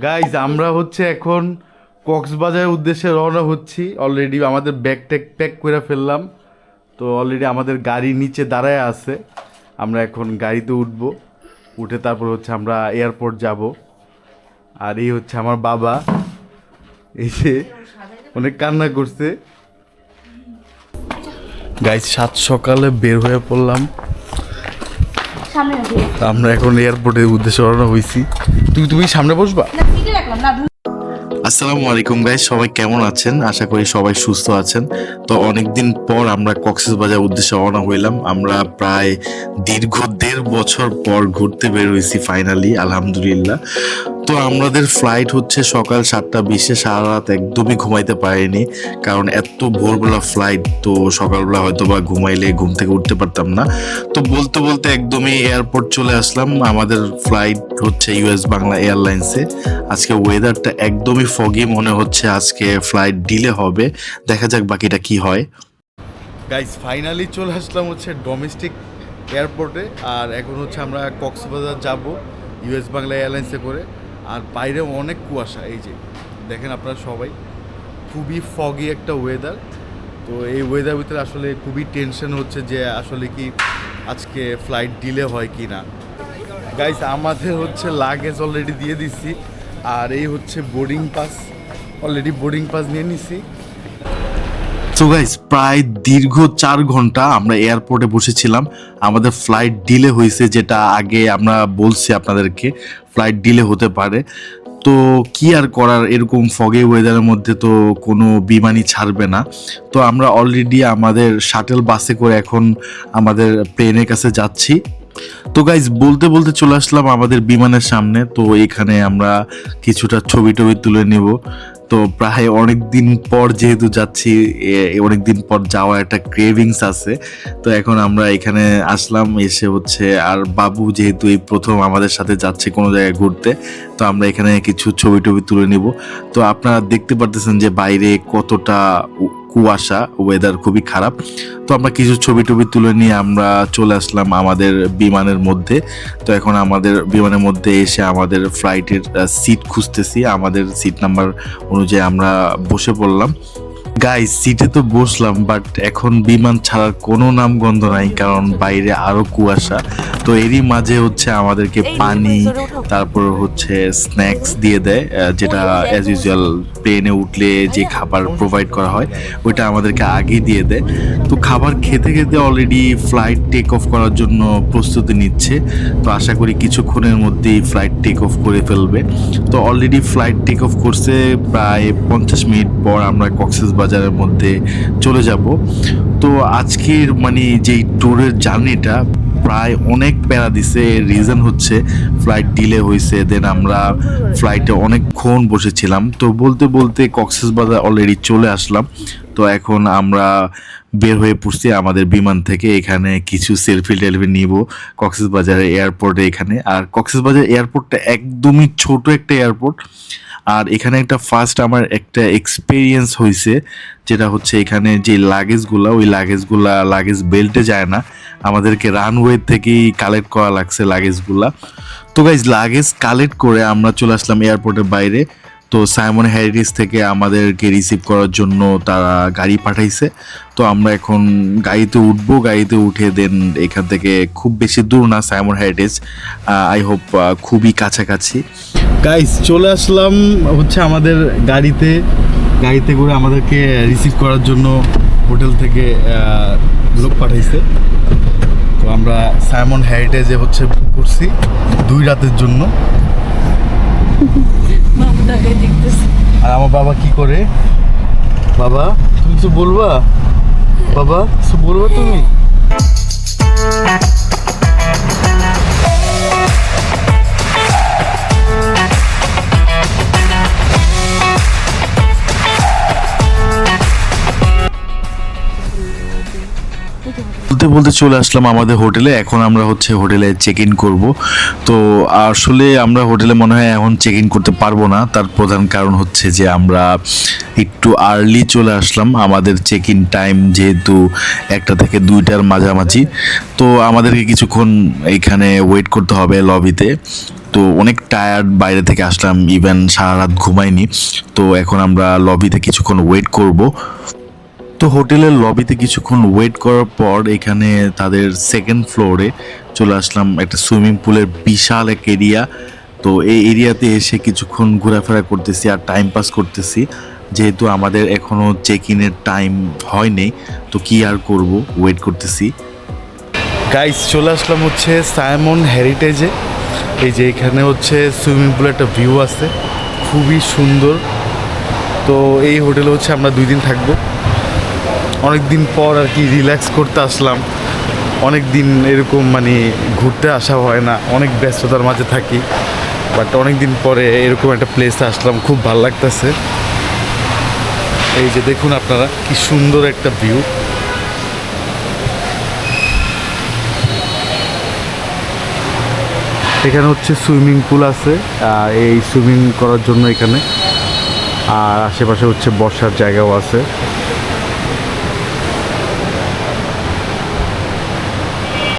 Guys আমরা হচ্ছে এখন কক্সবাজারের উদ্দেশ্যে রওনা হচ্ছি। অলরেডি আমাদের ব্যাগ ট্যাগ প্যাক করে ফেললাম। তো অলরেডি আমাদের গাড়ি নিচে দাঁড়ায় আছে। আমরা এখন গাড়িতে উঠবো। উঠে তারপর হচ্ছে আমরা এয়ারপোর্ট যাব। আর এই হচ্ছে আমার বাবা। যে অনেক কান্না করছে। গাইজ সাত সকালে বের হয়ে পড়লাম। আমরা এখন এয়ারপোর্টের উদ্দেশ্যে রওনা হয়েছি তুমি তুমি সামনে বসবা? না সিটে রাখলাম। না আসসালামু আলাইকুম গাই সবাই কেমন আছেন? আশা করি সবাই সুস্থ আছেন। তো অনেকদিন পর আমরা কক্সবাজার উদ্দেশ্যে রওনা হইলাম। আমরা প্রায় দীর্ঘ দেড় বছর পর ঘুরতে বের হয়েছি ফাইনালি আলহামদুলিল্লাহ। তো আমাদের ফ্লাইট হচ্ছে সকাল সাতটা বিশে, সারা রাত একদমই ঘুমাইতে পারিনি, কারণ এত ভোরবেলা ফ্লাইট তো সকালবেলা হয়তো বা ঘুমাইলে ঘুম থেকে উঠতে পারতাম না। তো বলতে বলতে একদমই এয়ারপোর্ট চলে আসলাম, আমাদের ফ্লাইট হচ্ছে ইউএস বাংলা এয়ারলাইন্সে আজকে ওয়েদারটা একদমই ফগি মনে হচ্ছে, আজকে ফ্লাইট ডিলে হবে, দেখা যাক বাকিটা কি হয়। গাইজ ফাইনালি চলে আসলাম হচ্ছে ডোমেস্টিক এয়ারপোর্টে আর এখন হচ্ছে আমরা কক্সবাজার যাব ইউএস বাংলা এয়ারলাইন্সে করে। আর বাইরে অনেক কুয়াশা, এই যে দেখেন আপনারা সবাই, খুবই ফগি একটা ওয়েদার তো এই ওয়েদার ভিতরে আসলে খুবই টেনশন হচ্ছে যে আসলে কি আজকে ফ্লাইট ডিলে হয় কি না। গাইস আমাদের হচ্ছে লাগেজ অলরেডি দিয়ে দিছি, আর এই হচ্ছে boarding pass already boarding pass নিয়ে নিছি। সো গাইস প্রায় দীর্ঘ চার ঘণ্টা আমরা এয়ারপোর্টে বসেছিলাম। আমাদের ফ্লাইট ডিলে হয়েছে, যেটা আগে আমরা বলছি আপনাদেরকে ফ্লাইট ডিলে হতে পারে। তো কি আর করার, এরকম ফগে ওয়েদারের মধ্যে তো কোনো বিমানই ছাড়বে না। তো আমরা অলরেডি আমাদের শাটেল বাসে করে এখন আমাদের প্লেনের কাছে যাচ্ছি। তো গাইজ বলতে বলতে চলে আসলাম আমাদের বিমানের সামনে। তো এখানে আমরা কিছুটা ছবি টবি তুলে নেব। তো প্রায় অনেক দিন পর যেহেতু যাচ্ছি অনেক দিন পর যাওয়ার একটা ক্রেভিংস আছে। তো এখন আমরা এখানে আসলাম, এসে হচ্ছে আর বাবু যেহেতু এই প্রথম আমাদের সাথে যাচ্ছে কোনো জায়গায় ঘুরতে, তো আমরা এখানে কিছু ছবি টবি তুলে নিব। তো আপনারা দেখতে পারতেছেন যে বাইরে কতটা কুয়াশা ওয়েদার খুবই খারাপ। তো আমরা কিছু ছবি টবি তুলে নিয়ে আমরা চলে আসলাম আমাদের বিমানের মধ্যে। তো এখন আমাদের বিমানের মধ্যে এসে আমাদের ফ্লাইটের সিট খুঁজতেছি। আমাদের সিট নাম্বার অনুযায়ী আমরা বসে পড়লাম। গাই সিটে তো বসলাম বাট এখন বিমান ছাড়ার কোনো নাম গন্ধ নাই কারণ বাইরে আরও কুয়াশা। তো এরই মাঝে হচ্ছে আমাদেরকে পানি তারপর হচ্ছে স্ন্যাক্স দিয়ে দেয় যেটা অ্যাজ ইউজুয়াল প্লেনে উঠলে যে খাবার প্রোভাইড করা হয় ওইটা আমাদেরকে আগেই দিয়ে দেয়। তো খাবার খেতে খেতে অলরেডি ফ্লাইট টেক অফ করার জন্য প্রস্তুতি নিচ্ছে। তো আশা করি কিছুক্ষণের মধ্যেই ফ্লাইট টেক অফ করে ফেলবে। তো অলরেডি ফ্লাইট টেক অফ করছে প্রায় পঞ্চাশ মিনিট পর আমরা কক্সেস বাজারের মধ্যে চলে যাব। তো আজকের মানে যেই ট্যুরের জার্নিটা প্রায় অনেক প্যারা দিছে রিজন হচ্ছে ফ্লাইট ডিলে হয়েছে দেন আমরা ফ্লাইটে অনেকক্ষণ বসেছিলাম। তো বলতে বলতে কক্সেস বাজার অলরেডি চলে আসলাম। তো এখন আমরা বের হয়ে পড়ছি আমাদের বিমান থেকে, এখানে কিছু সেলফি টেলফি নিব কক্সেস বাজারের এয়ারপোর্টে এখানে। আর কক্সেস বাজার এয়ারপোর্টটা একদমই ছোট একটা এয়ারপোর্ট। আর এখানে একটা ফার্স্ট আমার একটা এক্সপিরিয়েন্স হয়েছে যেটা হচ্ছে এখানে যে লাগেজগুলো ওই লাগেজগুলা লাগেজ বেল্টে যায় না। আমাদেরকে রানওয়ে থেকেই কালেক্ট করা লাগছে লাগেজগুলা তো গাইজ লাগেজ কালেক্ট করে আমরা চলে আসলাম এয়ারপোর্টের বাইরে। তো সাইমন হ্যারিস থেকে আমাদেরকে রিসিভ করার জন্য তারা গাড়ি পাঠাইছে। তো আমরা এখন গাড়িতে উঠবো, গাড়িতে উঠে দেন এখান থেকে খুব বেশি দূর না সাইমন হ্যারিটেজ আই হোপ খুবই কাছাকাছি। গাইস চলে আসলাম হচ্ছে আমাদের গাড়িতে। গাড়িতে করে আমাদেরকে রিসিভ করার জন্য হোটেল থেকে লোক পাঠাইছে। তো আমরা সাইমন হ্যারিটেজে হচ্ছে book করছি দুই রাতের জন্য মামদাকে দেখতেছি আর আমার বাবা কি করে? বাবা তুমি কিছু বলবা? বাবা কিছু বলবা তুমি? বলতে বলতে চলে আসলাম আমাদের হোটেলে। এখন আমরা হচ্ছে হোটেলে চেক ইন করব। তো আসলে আমরা হোটেলে মনে হয় এখন চেক ইন করতে পারব না। তার প্রধান কারণ হচ্ছে যে আমরা একটু আর্লি চলে আসলাম। আমাদের চেক ইন টাইম যেহেতু একটা থেকে দুইটার মাঝামাঝি। তো আমাদেরকে কিছুক্ষণ এখানে ওয়েট করতে হবে লবিতে তো অনেক টায়ার্ড বাইরে থেকে আসলাম। ইভেন সারা রাত ঘুমাইনি। তো এখন আমরা লবিতে কিছুক্ষণ ওয়েট করব। তো হোটেলের লবিতে কিছুক্ষণ ওয়েট করার পর এখানে তাদের সেকেন্ড ফ্লোরে চলে আসলাম একটা সুইমিং পুলের বিশাল এক এরিয়া তো এই এরিয়াতে এসে কিছুক্ষণ ঘোরাফেরা করতেছি আর টাইম পাস করতেছি। যেহেতু আমাদের এখনও চেক ইনের টাইম হয়নি, তো কি আর করব? ওয়েট করতেছি। গাইস চলে আসলাম হচ্ছে সায়মন হেরিটেজে এই যে এখানে হচ্ছে সুইমিং পুলের একটা ভিউ আছে। খুবই সুন্দর। তো এই হোটেলে হচ্ছে আমরা দুই দিন থাকব। অনেক দিন পর আর কি রিল্যাক্স করতে আসলাম। অনেক দিন এরকম মানে ঘুরতে আসা হয় না, অনেক ব্যস্ততার মাঝে থাকি। বাট অনেক দিন পরে এরকম একটা প্লেসে আসলাম, খুব ভালো লাগতেছে। এই যে দেখুন আপনারা, কি সুন্দর একটা ভিউ এখানে হচ্ছে সুইমিং পুল আছে এই সুইমিং করার জন্য এখানে। আর আশেপাশে হচ্ছে বসার জায়গাও আছে।